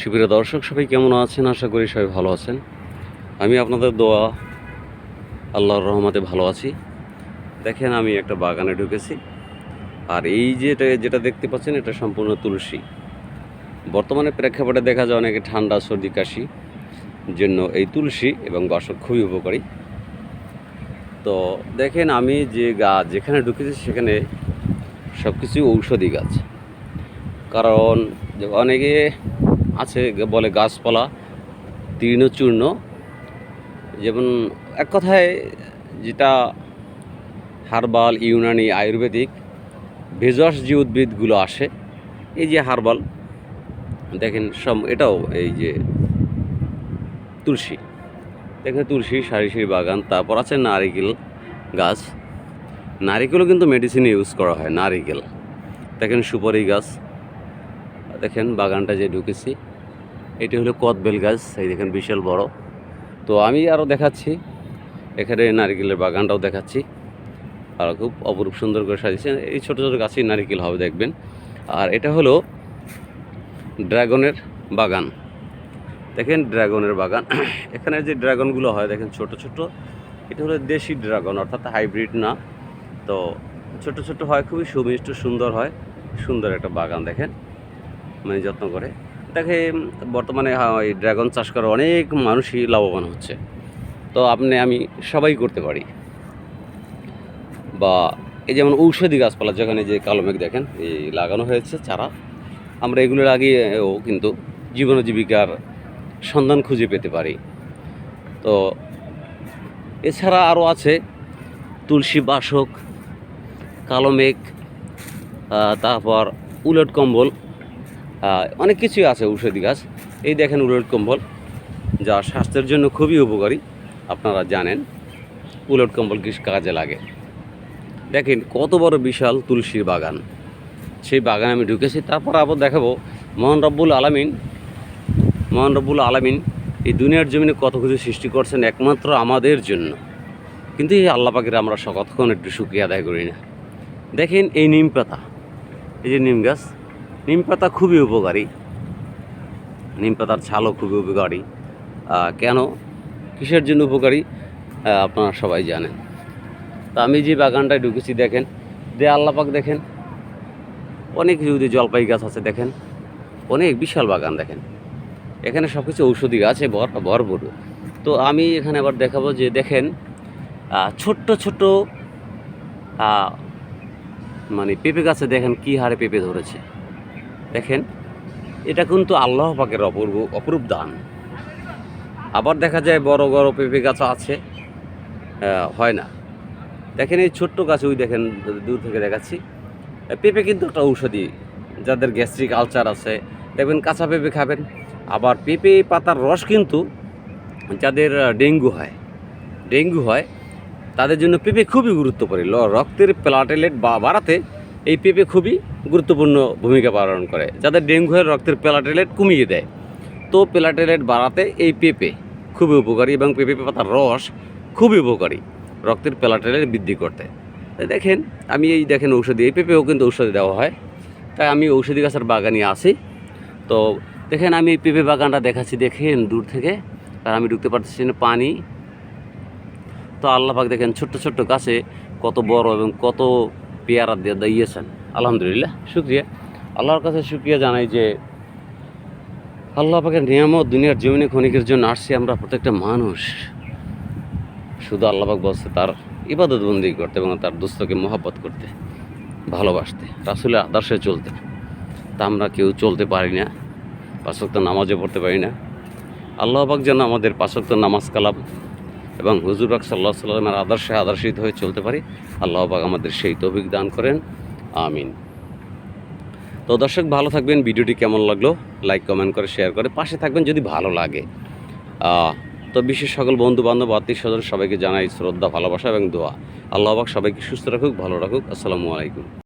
সুপ্রিয় দর্শক, সবাই কেমন আছেন? আশা করি সবাই ভালো আছেন। আমি আপনাদের দোয়া, আল্লাহর রহমতে ভালো আছি। দেখেন, আমি একটা বাগানে ঢুকেছি। আর এই যেটা যেটা দেখতে পাচ্ছেন, এটা সম্পূর্ণ তুলসী। বর্তমানে প্রেক্ষাপটে দেখা যায় অনেকে ঠান্ডা, সর্দি, কাশি জন্য এই তুলসী এবং বাসক খুবই উপকারী। তো দেখেন, আমি যে গাছ যেখানে ঢুকেছি, সেখানে সব কিছুই ঔষধি গাছ। কারণ অনেকে আছে, বলে গাছপালা তৃণচূর্ণ যেমন এক কথায় যেটা হার্বাল, ইউনানি, আয়ুর্বেদিক, ভেষজ যে উদ্ভিদগুলো আসে, এই যে হার্বাল, দেখেন সব এটাও এই যে তুলসী। দেখেন তুলসী, সারি সারি বাগান, তারপর আছে নারিকেল গাছ। নারিকেলও কিন্তু মেডিসিনে ইউজ করা হয়, নারিকেল। দেখেন সুপারি গাছ। দেখেন বাগানটা যে ঢুকেছি, এটি হলো কদবেল গাছ, এই দেখেন বিশাল বড়। তো আমি আরও দেখাচ্ছি, এখানে নারিকেলের বাগানটাও দেখাচ্ছি। আর খুব অপরূপ সুন্দর করে সাজিয়েছে এই ছোটো ছোটো গাছেই নারিকেল হবে, দেখবেন। আর এটা হলো ড্রাগনের বাগান। দেখেন ড্রাগনের বাগান। এখানে যে ড্রাগনগুলো হয়, দেখেন ছোট ছোট, এটা হলো দেশি ড্রাগন, অর্থাৎ হাইব্রিড না। তো ছোট ছোট হয়, খুবই সুমিষ্ট, সুন্দর হয়। সুন্দর একটা বাগান, দেখেন। মানে যত্ন করে। দেখে বর্তমানে এই ড্রাগন চাষ করে অনেক মানুষই লাভবান হচ্ছে। তো আপনি, আমি সবাই করতে পারি। বা এই যেমন ঔষধি গাছপালা, যেখানে যে কালো মেঘ দেখেন, এই লাগানো হয়েছে চারা। আমরা এগুলোর আগেও কিন্তু জীবন জীবিকার সন্ধান খুঁজে পেতে পারি। তো এছাড়া আরও আছে তুলসী বাসক, কালো মেঘ তারপর উলট কম্বল। অনেক কিছুই আছে ঔষধি গাছ। এই দেখেন উলট কম্বল, যা স্বাস্থ্যের জন্য খুবই উপকারী, আপনারা জানেন। উলট কম্বল কি কাজে লাগে। দেখেন কত বড় বিশাল তুলসীর বাগান। সেই বাগানে আমি ঢুকেছি, তারপর আবার দেখাবো মোহন রব্বুল আলামিন, মোহন রব্বুল আলামিন এই দুনিয়ার জমিনে কত কিছু সৃষ্টি করছেন একমাত্র আমাদের জন্য। কিন্তু এই আল্লাহ পাখিরা আমরা সকতক্ষণ একটু শুকিয়ে আদায় করি না। দেখেন এই নিম পাতা, এই যে নিম গাছ নিম পাতা খুবই উপকারী। নিম পাতার ছালও খুবই উপকারী। কেন? কিসের জন্য উপকারী? আপনারা সবাই জানেন। তা আমি যে বাগানটায় ঢুকেছি, দেখেন, দে আল্লাপাক দেখেন। অনেক যদি জলপাই গাছ আছে, দেখেন। অনেক বিশাল বাগান, দেখেন। এখানে সব কিছু ঔষধি গাছে ভর, ভরপুর। তো আমি এখানে আবার দেখাবো যে, দেখেন ছোট্ট ছোট্ট মানে পেঁপে গাছে দেখেন কি হারে পেঁপে ধরেছে। দেখেন, এটা কিন্তু আল্লাহ পাকের অপূর্ব, অপরূপ দান। আবার দেখা যায় বড় বড় পেঁপে গাছ আছে হয় না। দেখেন এই ছোট্ট গাছ, ওই দেখেন, দূর থেকে দেখাচ্ছি। পেঁপে কিন্তু একটা ঔষধি, যাদের গ্যাস্ট্রিক আলচার আছে, দেখবেন কাঁচা পেঁপে খাবেন। আবার পেঁপে পাতার রস কিন্তু যাদের ডেঙ্গু হয় ডেঙ্গু হয়, তাদের জন্য পেঁপে খুবই গুরুত্বপূর্ণ। রক্তের প্লাটেলেট বা বাড়াতে এই পেঁপে খুবই গুরুত্বপূর্ণ ভূমিকা পালন করে, যাদের ডেঙ্গু হয় রক্তের প্লাটেলেট কমিয়ে দেয়। তো প্লাটেলেট বাড়াতে এই পেঁপে খুবই উপকারী এবং পেঁপে পাতার রস খুবই উপকারী, রক্তের প্লাটেলেট বৃদ্ধি করতে। দেখেন, আমি এই দেখেন ঔষধি, এই পেঁপেও কিন্তু ঔষধি দেওয়া হয়। তাই আমি ঔষধি গাছের বাগানে আসি তো দেখেন, আমি এই পেঁপে বাগানটা দেখাচ্ছি, দেখেন দূর থেকে। আর আমি ঢুকতে পারতেছি না, পানি। তো আল্লাহ পাক দেখেন, ছোট্ট ছোট্ট গাছে কত বড় এবং কত পেয়ারা দিয়ে দিয়েছেন। আলহামদুলিল্লাহ, শুক্রিয়া। আল্লাহর কাছে শুক্রিয়া জানাই যে আল্লাহ পাকের নিয়ামত দুনিয়ার জমিনে ক্ষণিকের জন্য আসছি, আমরা প্রত্যেকটা মানুষ শুধু আল্লাহ পাক বলছে তার ইবাদত বন্দি করতে এবং তার দুস্থকে মহাব্বত করতে, ভালোবাসতে, রাসুলের আদর্শে চলতে। তা আমরা কেউ চলতে পারি না পাঁচক্ত নামাজও পড়তে পারি না। আল্লাহ পাক যেন আমাদের পাঁচক্ত নামাজ কালাম এবং হুজুর পাক সাল্লাহ সাল্লামের আদর্শে আদর্শিত হয়ে চলতে পারি। আল্লাহ আমাদের সেই তৌফিক দান করেন। আমিন। তো দর্শক, ভালো থাকবেন। ভিডিওটি কেমন লাগল? লাইক, কমেন্ট করে, শেয়ার করে পাশে থাকবেন যদি ভালো লাগে। তো বিশেষ সকল বন্ধু বান্ধব আত্মীয় স্বজন সবাইকে জানাই শ্রদ্ধা, ভালোবাসা এবং দোয়া। আল্লাহ পাক সবাইকে সুস্থ রাখুক, ভালো রাখুক। আসসালামু আলাইকুম।